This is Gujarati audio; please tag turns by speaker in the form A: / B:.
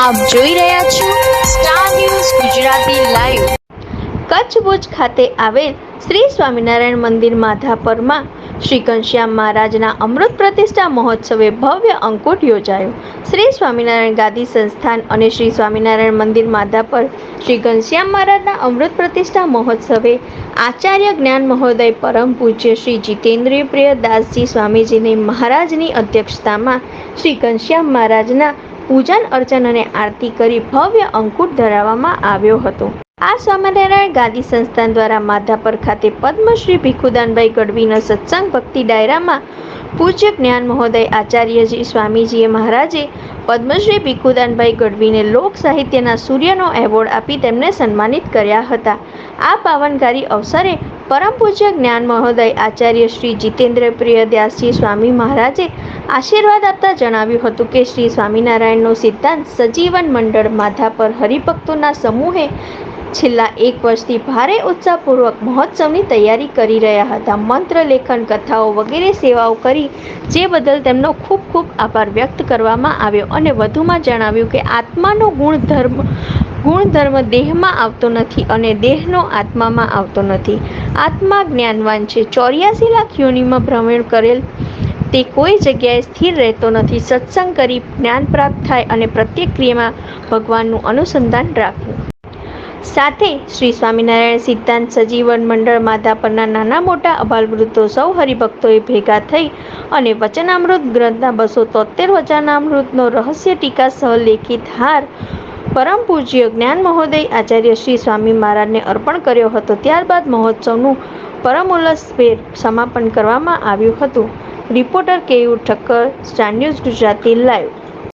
A: આપ જોઈ રહ્યા છો star news Gujarati live Kutch Bhuj ખાતે આવેલ શ્રી સ્વામિનારાયણ મંદિર માધાપરમાં શ્રી ઘનશ્યામ મહારાજના અમૃત પ્રતિષ્ઠા મહોત્સવે ભવ્ય અંકુટ યોજાયો. શ્રી સ્વામિનારાયણ ગાદી સંસ્થાન અને શ્રી સ્વામિનારાયણ મંદિર માધાપર શ્રી ઘનશ્યામ મહારાજના અમૃત પ્રતિષ્ઠા મહોત્સવે આચાર્ય જ્ઞાન મહોદય પરમ પૂજ્ય શ્રી જીતેન્દ્રિય પ્રિય દાસજી સ્વામીજીની મહારાજની અધ્યક્ષતામાં શ્રી ઘનશ્યામ મહારાજના પૂજન, અર્ચન અને આરતી કરી ભવ્ય અંકુટ ધરાવવામાં આવ્યો હતો. આ સ્વામિનારાયણ ગાદી સંસ્થાન દ્વારા માધાપર ખાતે પદ્મશ્રી ભીખુદાનભાઈ ગઢવીના સત્સંગ ભક્તિ ડાયરામાં પૂજ્ય જ્ઞાન મહોદય આચાર્યજી સ્વામીજીએ મહારાજે પદ્મશ્રી ભીખુદાનભાઈ ગઢવીને લોક સાહિત્યના સૂર્યનો એવોર્ડ આપી તેમને સન્માનિત કર્યા હતા. આ પાવનકારી અવસરે પરમ પૂજ્ય જ્ઞાન મહોદય આચાર્ય શ્રી જીતેન્દ્ર પ્રિયદાસજી સ્વામી મહારાજે આશીર્વાદ આપતા જણાવ્યું હતું કે શ્રી સ્વામિનારાયણનો સિદ્ધાંત સજીવન મંડળ માથા પર હરિભક્તોના સમૂહે છેલ્લા એક વર્ષથી ભારે ઉત્સાહપૂર્વક મહોત્સવની તૈયારી કરી રહ્યા હતા. મંત્ર, લેખન, કથાઓ વગેરે સેવાઓ કરી, જે બદલ તેમનો ખૂબ ખૂબ આભાર વ્યક્ત કરવામાં આવ્યો અને વધુમાં જણાવ્યું કે આત્માનો ગુણધર્મ ગુણધર્મ દેહમાં આવતો નથી અને દેહનો આત્મામાં આવતો નથી. આત્મા જ્ઞાનવાન છે. ચોર્યાસી લાખ યોનિમાં ભ્રમણ કરેલ તે કોઈ જગ્યાએ સ્થિર રહેતો નથી. સત્સંગ કરી જ્ઞાન પ્રાપ્ત થાય અને પ્રત્યેક ક્રિયામાં ભગવાનનું અનુસંધાન રાખવું સાથે શ્રી સ્વામિનારાયણ સિદ્ધાંત સજીવન મંડળ માધા પરના નાના મોટા અબાલવૃદ્ધો સૌ હરિભક્તોએ ભેગા થઈ અને વચનામૃત ગ્રંથના બસો તોતેર વચનામૃતનો રહસ્ય ટીકા સહ લેખિત હાર પરમ પૂજ્ય જ્ઞાન મહોદય આચાર્ય શ્રી સ્વામી મહારાજને અર્પણ કર્યો હતો. ત્યારબાદ મહોત્સવનું પરમોલ્લાસભેર સમાપન કરવામાં આવ્યું હતું. Reporter Keyur Thakkar star news Gujarati live.